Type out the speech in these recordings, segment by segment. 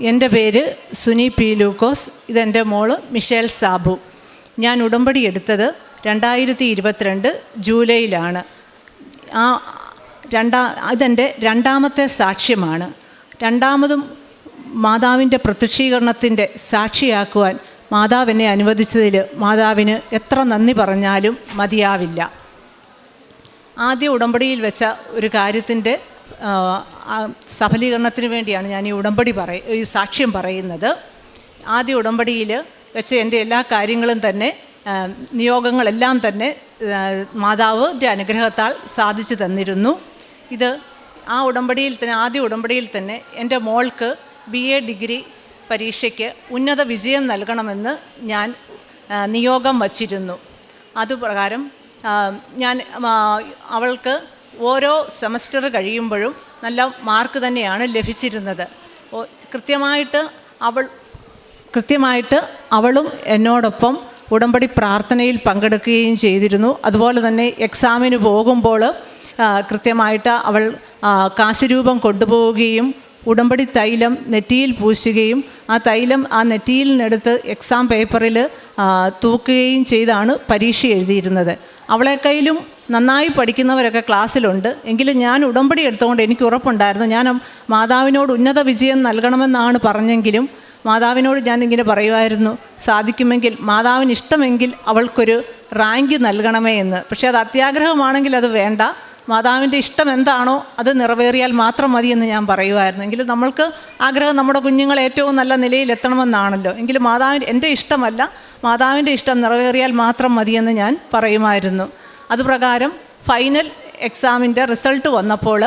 എന്റെ പേര് സുനി പി ലൂക്കോസ്. ഇതെന്റെ മോൾ മിഷേൽ സാബു. ഞാൻ ഉടമ്പടി എടുത്തത് രണ്ടായിരത്തി ഇരുപത്തിരണ്ട് ജൂലൈയിലാണ്. ആ രണ്ടാ ഇതെന്റെ രണ്ടാമത്തെ സാക്ഷ്യമാണ്. രണ്ടാമതും മാതാവിന്റെ പ്രത്യക്ഷീകരണത്തിന്റെ സാക്ഷിയാക്കുവാൻ മാതാവ് എന്നെ അനുവദിച്ചതിൽ മാതാവിന് എത്ര നന്ദി പറഞ്ഞാലും മതിയാവില്ല. ആദ്യ ഉടമ്പടിയിൽ വെച്ച ഒരു കാര്യത്തിന്റെ സഫലീകരണത്തിന് വേണ്ടിയാണ് ഞാൻ ഈ ഉടമ്പടി പറയ ഈ സാക്ഷ്യം പറയുന്നത്. ആദ്യ ഉടമ്പടിയിൽ വെച്ച് എന്റെ എല്ലാ കാര്യങ്ങളും തന്നെ നിയോഗങ്ങളെല്ലാം തന്നെ മാതാവിന്റെ അനുഗ്രഹത്താൽ സാധിച്ചു തന്നിരുന്നു. ഇത് ആ ഉടമ്പടിയിൽ തന്നെ ആദ്യ ഉടമ്പടിയിൽ തന്നെ എന്റെ മോൾക്ക് ബി എ ഡിഗ്രി പരീക്ഷയ്ക്ക് ഉന്നത വിജയം നൽകണമെന്ന് ഞാൻ നിയോഗം വച്ചിരുന്നു. അതുപ്രകാരം ഞാൻ അവൾക്ക് ഓരോ സെമസ്റ്റർ കഴിയുമ്പോഴും നല്ല മാർക്ക് തന്നെയാണ് ലഭിച്ചിരുന്നത്. കൃത്യമായിട്ട് അവൾ കൃത്യമായിട്ട് അവളും എന്നോടൊപ്പം ഉടമ്പടി പ്രാർത്ഥനയിൽ പങ്കെടുക്കുകയും ചെയ്തിരുന്നു. അതുപോലെ തന്നെ എക്സാമിന് പോകുമ്പോൾ കൃത്യമായിട്ട് അവൾ കാശുരൂപം കൊണ്ടുപോവുകയും ഉടമ്പടി തൈലം നെറ്റിയിൽ പൂശുകയും ആ തൈലം ആ നെറ്റിയിൽ നിന്നെടുത്ത് എക്സാം പേപ്പറിൽ തൂക്കുകയും ചെയ്താണ് പരീക്ഷ എഴുതിയിരുന്നത്. അവളെക്കയിലും നന്നായി പഠിക്കുന്നവരൊക്കെ ക്ലാസ്സിലുണ്ട്. എങ്കിലും ഞാൻ ഉടമ്പടി എടുത്തുകൊണ്ട് എനിക്ക് ഉറപ്പുണ്ടായിരുന്നു. ഞാൻ മാതാവിനോട് ഉന്നത വിജയം നൽകണമെന്നാണ് പറഞ്ഞെങ്കിലും മാതാവിനോട് ഞാൻ ഇങ്ങനെ പറയുമായിരുന്നു സാധിക്കുമെങ്കിൽ മാതാവിന് ഇഷ്ടമെങ്കിൽ അവൾക്കൊരു റാങ്ക് നൽകണമേ എന്ന്. പക്ഷേ അത് അത്യാഗ്രഹമാണെങ്കിൽ അത് വേണ്ട. മാതാവിന്റെ ഇഷ്ടം എന്താണോ അത് നിറവേറിയാൽ മാത്രം മതിയെന്ന് ഞാൻ പറയുമായിരുന്നു എങ്കിലും നമ്മൾക്ക് ആഗ്രഹം നമ്മുടെ കുഞ്ഞുങ്ങൾ ഏറ്റവും നല്ല നിലയിൽ എത്തണമെന്നാണല്ലോ എങ്കിലും മാതാവിന്റെ എന്റെ ഇഷ്ടമല്ല. മാതാവിന്റെ ഇഷ്ടം നിറവേറിയാൽ മാത്രം മതിയെന്ന് ഞാൻ പറയുമായിരുന്നു. അതുപ്രകാരം ഫൈനൽ എക്സാമിന്റെ റിസൾട്ട് വന്നപ്പോൾ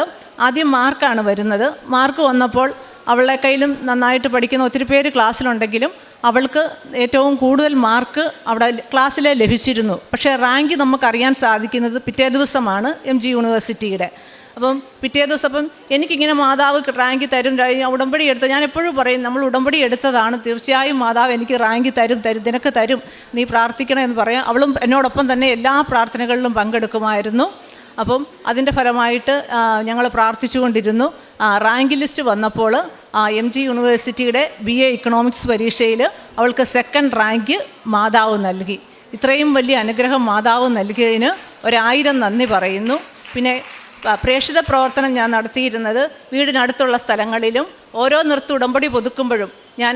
ആദ്യം മാർക്കാണ് വരുന്നത്. മാർക്ക് വന്നപ്പോൾ അവളുടെ കയ്യിലും നന്നായിട്ട് പഠിക്കുന്ന ഒത്തിരി പേര് ക്ലാസ്സിലുണ്ടെങ്കിലും അവൾക്ക് ഏറ്റവും കൂടുതൽ മാർക്ക് അവിടെ ക്ലാസ്സിലെ ലഭിച്ചിരുന്നു. പക്ഷേ റാങ്ക് നമുക്കറിയാൻ സാധിക്കുന്നത് പിറ്റേ ദിവസമാണ് എം ജി യൂണിവേഴ്സിറ്റിയുടെ. അപ്പം പിറ്റേ ദിവസം അപ്പം എനിക്കിങ്ങനെ മാതാവ് റാങ്ക് തരും ഉടമ്പടി എടുത്ത ഞാൻ എപ്പോഴും പറയും നമ്മൾ ഉടമ്പടി എടുത്തതാണ് തീർച്ചയായും മാതാവ് എനിക്ക് റാങ്ക് തരും തരും നിനക്ക് തരും നീ പ്രാർത്ഥിക്കണം എന്ന് പറയാം. അവളും എന്നോടൊപ്പം തന്നെ എല്ലാ പ്രാർത്ഥനകളിലും പങ്കെടുക്കുമായിരുന്നു. അപ്പം അതിന്റെ ഫലമായിട്ട് ഞങ്ങൾ പ്രാർത്ഥിച്ചുകൊണ്ടിരുന്നു. റാങ്ക് ലിസ്റ്റ് വന്നപ്പോൾ എം ജി യൂണിവേഴ്സിറ്റിയുടെ ബി എ ഇക്കണോമിക്സ് പരീക്ഷയിൽ അവൾക്ക് സെക്കൻഡ് റാങ്ക് മാതാവ് നൽകി. ഇത്രയും വലിയ അനുഗ്രഹം മാതാവ് നൽകിയതിന് ഒരായിരം നന്ദി പറയുന്നു. പിന്നെ പ്രേക്ഷിത പ്രവർത്തനം ഞാൻ നടത്തിയിരുന്നത് വീടിനടുത്തുള്ള സ്ഥലങ്ങളിലും ഓരോ നൃത്ത ഉടമ്പടി പുതുക്കുമ്പോഴും ഞാൻ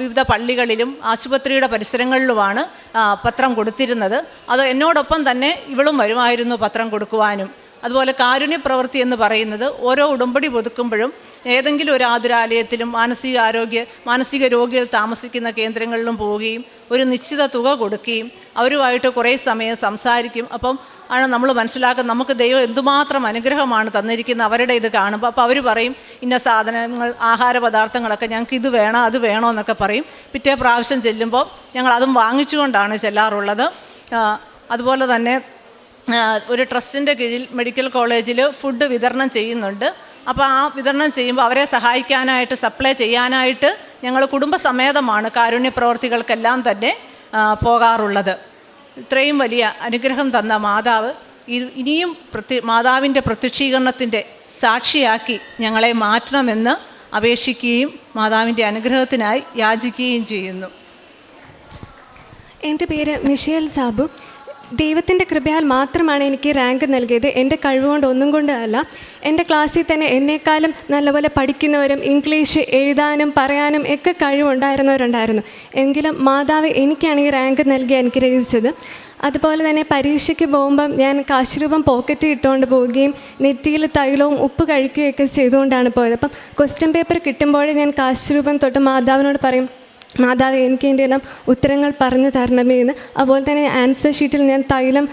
വിവിധ പള്ളികളിലും ആശുപത്രിയുടെ പരിസരങ്ങളിലുമാണ് പത്രം കൊടുത്തിരുന്നത്. അത് എന്നോടൊപ്പം തന്നെ ഇവളും വരുമായിരുന്നു പത്രം കൊടുക്കുവാനും. അതുപോലെ കാരുണ്യ പ്രവൃത്തി എന്ന് പറയുന്നത് ഓരോ ഉടമ്പടി പുതുക്കുമ്പോഴും ഏതെങ്കിലും ഒരു ആതുരാലയത്തിലും മാനസിക ആരോഗ്യ മാനസിക രോഗികൾ താമസിക്കുന്ന കേന്ദ്രങ്ങളിലും പോവുകയും ഒരു നിശ്ചിത തുക കൊടുക്കുകയും അവരുമായിട്ട് കുറേ സമയം സംസാരിക്കും. അപ്പം ആണ് നമ്മൾ മനസ്സിലാക്കുന്നത് നമുക്ക് ദൈവം എന്തുമാത്രം അനുഗ്രഹമാണ് തന്നിരിക്കുന്നത് അവരുടെ ഇത് കാണുമ്പോൾ. അപ്പോൾ അവർ പറയും ഇന്ന സാധനങ്ങൾ ആഹാര പദാർത്ഥങ്ങളൊക്കെ ഞങ്ങൾക്ക് ഇത് വേണം അത് വേണോ എന്നൊക്കെ പറയും. പിറ്റേ പ്രാവശ്യം ചെല്ലുമ്പോൾ ഞങ്ങൾ അതും വാങ്ങിച്ചുകൊണ്ടാണ് ചെല്ലാറുള്ളത്. അതുപോലെ തന്നെ ഒരു ട്രസ്റ്റിന്റെ കീഴിൽ മെഡിക്കൽ കോളേജിൽ ഫുഡ് വിതരണം ചെയ്യുന്നുണ്ട്. അപ്പോൾ ആ വിതരണം ചെയ്യുമ്പോൾ അവരെ സഹായിക്കാനായിട്ട് സപ്ലൈ ചെയ്യാനായിട്ട് ഞങ്ങൾ കുടുംബസമേതമാണ് കാരുണ്യ പ്രവർത്തികൾക്കെല്ലാം തന്നെ പോകാറുള്ളത്. ഇത്രയും വലിയ അനുഗ്രഹം തന്ന മാതാവ് ഇനിയും പ്രത്യ മാതാവിന്റെ പ്രത്യക്ഷീകരണത്തിന്റെ സാക്ഷിയാക്കി ഞങ്ങളെ മാറ്റണമെന്ന് അപേക്ഷിക്കുകയും മാതാവിന്റെ അനുഗ്രഹത്തിനായി യാചിക്കുകയും ചെയ്യുന്നു. എന്റെ പേര് മിഷേൽ സാബു. ദൈവത്തിന്റെ കൃപയാൽ മാത്രമാണ് എനിക്ക് റാങ്ക് നൽകിയത്. എന്റെ കഴിവുകൊണ്ട് ഒന്നും കൊണ്ടല്ല. എന്റെ ക്ലാസ്സിൽ തന്നെ എന്നെക്കാളും നല്ലപോലെ പഠിക്കുന്നവരും ഇംഗ്ലീഷ് എഴുതാനും പറയാനും ഒക്കെ കഴിവുണ്ടായിരുന്നവരുണ്ടായിരുന്നു. എങ്കിലും മാതാവ് എനിക്കാണ് ഈ റാങ്ക് നൽകി അനുഗ്രഹിച്ചത്. അതുപോലെ തന്നെ പരീക്ഷയ്ക്ക് പോകുമ്പം ഞാൻ കാശുരൂപം പോക്കറ്റ് ഇട്ടുകൊണ്ട് പോവുകയും നെറ്റിയിൽ തൈലവും ഉപ്പ് കഴിക്കുകയൊക്കെ ചെയ്തുകൊണ്ടാണ് പോയത്. അപ്പം ക്വസ്റ്റ്യൻ പേപ്പർ കിട്ടുമ്പോഴേ ഞാൻ കാശുരൂപം തൊട്ട് മാതാവിനോട് പറയും മാതാവ് എനിക്ക് എന്റെ എല്ലാം ഉത്തരങ്ങൾ പറഞ്ഞു തരണമേ എന്ന്. അതുപോലെ തന്നെ ആൻസർ ഷീറ്റിൽ ഞാൻ തൈലം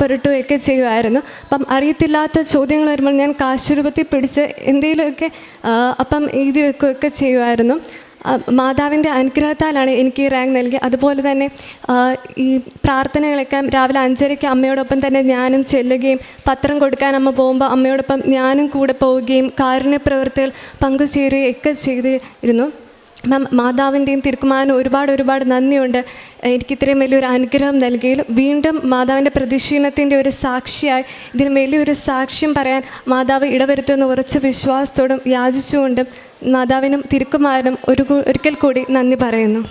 പുരട്ടുകയൊക്കെ ചെയ്യുമായിരുന്നു. അപ്പം അറിയത്തില്ലാത്ത ചോദ്യങ്ങൾ വരുമ്പോൾ ഞാൻ കാശുരൂപത്തിൽ പിടിച്ച് എന്തെങ്കിലുമൊക്കെ അപ്പം എഴുതി വെക്കുകയൊക്കെ ചെയ്യുമായിരുന്നു. മാതാവിന്റെ അനുഗ്രഹത്താലാണ് എനിക്ക് ഈ റാങ്ക് നൽകി അതുപോലെ തന്നെ ഈ പ്രാർത്ഥനകളൊക്കെ രാവിലെ അഞ്ചരയ്ക്ക് അമ്മയോടൊപ്പം തന്നെ ഞാനും ചെല്ലുകയും പത്രം കൊടുക്കാൻ അമ്മ പോകുമ്പോൾ അമ്മയോടൊപ്പം ഞാനും കൂടെ പോവുകയും കാരുണ്യ പ്രവൃത്തികൾ പങ്കുചേരുകയും ഒക്കെ ചെയ്തിരുന്നു. മാം മാതാവിന്റെയും തിരുക്കുമാരനും ഒരുപാട് ഒരുപാട് നന്ദിയുണ്ട്. എനിക്ക് ഇത്രയും വലിയൊരു അനുഗ്രഹം നൽകിയതിൽ വീണ്ടും മാതാവിന്റെ പ്രതിഷീണത്തിന്റെ ഒരു സാക്ഷിയായി ഇതിന് വലിയൊരു സാക്ഷ്യം പറയാൻ മാതാവ് ഇടവരുത്തുമെന്ന് ഉറച്ച വിശ്വാസത്തോടും യാചിച്ചുകൊണ്ടും മാതാവിനും തിരുക്കുമാരനും ഒരു ഒരിക്കൽ കൂടി നന്ദി പറയുന്നു.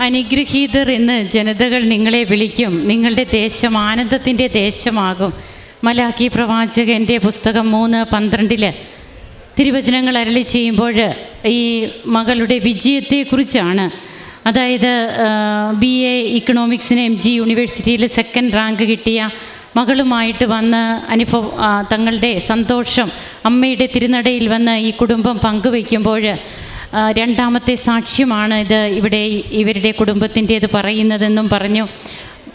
അനുഗ്രഹീതർ എന്ന് ജനതകൾ നിങ്ങളെ വിളിക്കും. നിങ്ങളുടെ ദേശം ആനന്ദത്തിന്റെ ദേശമാകും. മലാക്കി പ്രവാചകന്റെ പുസ്തകം മൂന്ന് പന്ത്രണ്ടിൽ തിരുവചനങ്ങൾ അരളി ചെയ്യുമ്പോൾ ഈ മകളുടെ വിജയത്തെക്കുറിച്ചാണ്. അതായത് ബി എ ഇക്കണോമിക്സിന് എം ജി യൂണിവേഴ്സിറ്റിയിൽ സെക്കൻഡ് റാങ്ക് കിട്ടിയ മകളുമായിട്ട് വന്ന് അനുഭവ തങ്ങളുടെ സന്തോഷം അമ്മയുടെ തിരുനടയിൽ വന്ന് ഈ കുടുംബം പങ്കുവയ്ക്കുമ്പോൾ രണ്ടാമത്തെ സാക്ഷ്യമാണ് ഇത് ഇവിടെ ഇവരുടെ കുടുംബത്തിന്റേത് പറയുന്നതെന്നും പറഞ്ഞു.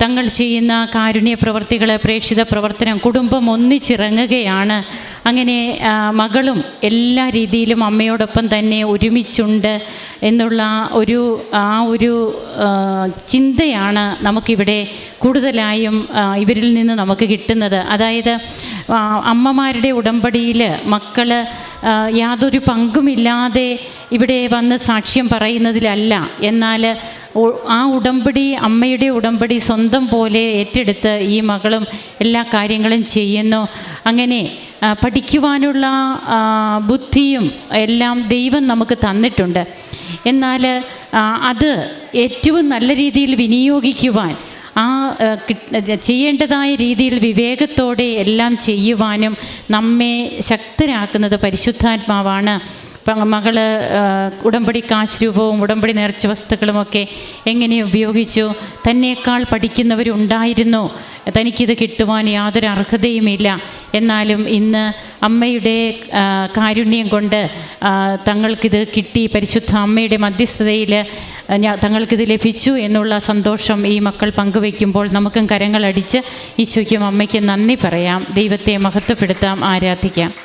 തങ്ങൾ ചെയ്യുന്ന കാരുണ്യ പ്രവർത്തികൾ പ്രേക്ഷിത പ്രവർത്തനം കുടുംബം ഒന്നിച്ചിറങ്ങുകയാണ്. അങ്ങനെ മകളും എല്ലാ രീതിയിലും അമ്മയോടൊപ്പം തന്നെ ഒരുമിച്ചുണ്ട് എന്നുള്ള ഒരു ആ ഒരു ചിന്തയാണ് നമുക്കിവിടെ കൂടുതലായും ഇവരിൽ നിന്ന് നമുക്ക് കിട്ടുന്നത്. അതായത് അമ്മമാരുടെ ഉടമ്പടിയിൽ മക്കൾ യാതൊരു പങ്കുമില്ലാതെ ഇവിടെ വന്ന് സാക്ഷ്യം പറയുന്നതിലല്ല. എന്നാൽ ആ ഉടമ്പടി അമ്മയുടെ ഉടമ്പടി സ്വന്തം പോലെ ഏറ്റെടുത്ത് ഈ മകളും എല്ലാ കാര്യങ്ങളും ചെയ്യുന്നു. അങ്ങനെ പഠിക്കുവാനുള്ള ബുദ്ധിയും എല്ലാം ദൈവം നമുക്ക് തന്നിട്ടുണ്ട്. എന്നാൽ അത് ഏറ്റവും നല്ല രീതിയിൽ വിനിയോഗിക്കുവാൻ ആ ചെയ്യേണ്ടതായ രീതിയിൽ വിവേകത്തോടെ എല്ലാം ചെയ്യുവാനും നമ്മെ ശക്തരാക്കുന്നത് പരിശുദ്ധാത്മാവാണ്. ആ, ഉടമ്പടി കാശ് രൂപവും ഉടമ്പടി നേർച്ച വസ്തുക്കളുമൊക്കെ എങ്ങനെ ഉപയോഗിച്ചു? തന്നെക്കാൾ പഠിക്കുന്നവരുണ്ടായിരുന്നു. തനിക്കിത് കിട്ടുവാൻ യാതൊരു അർഹതയുമില്ല. എന്നാലും ഇന്ന് അമ്മയുടെ കാരുണ്യം കൊണ്ട് തങ്ങൾക്കിത് കിട്ടി. പരിശുദ്ധ അമ്മയുടെ മധ്യസ്ഥതയിൽ തങ്ങൾക്കിത് ലഭിച്ചു എന്നുള്ള സന്തോഷം ഈ മക്കൾ പങ്കുവയ്ക്കുമ്പോൾ നമുക്കും കരങ്ങളടിച്ച് ഈശോയ്ക്കും അമ്മയ്ക്കും നന്ദി പറയാം. ദൈവത്തെ മഹത്വപ്പെടുത്താം ആരാധിക്കാം.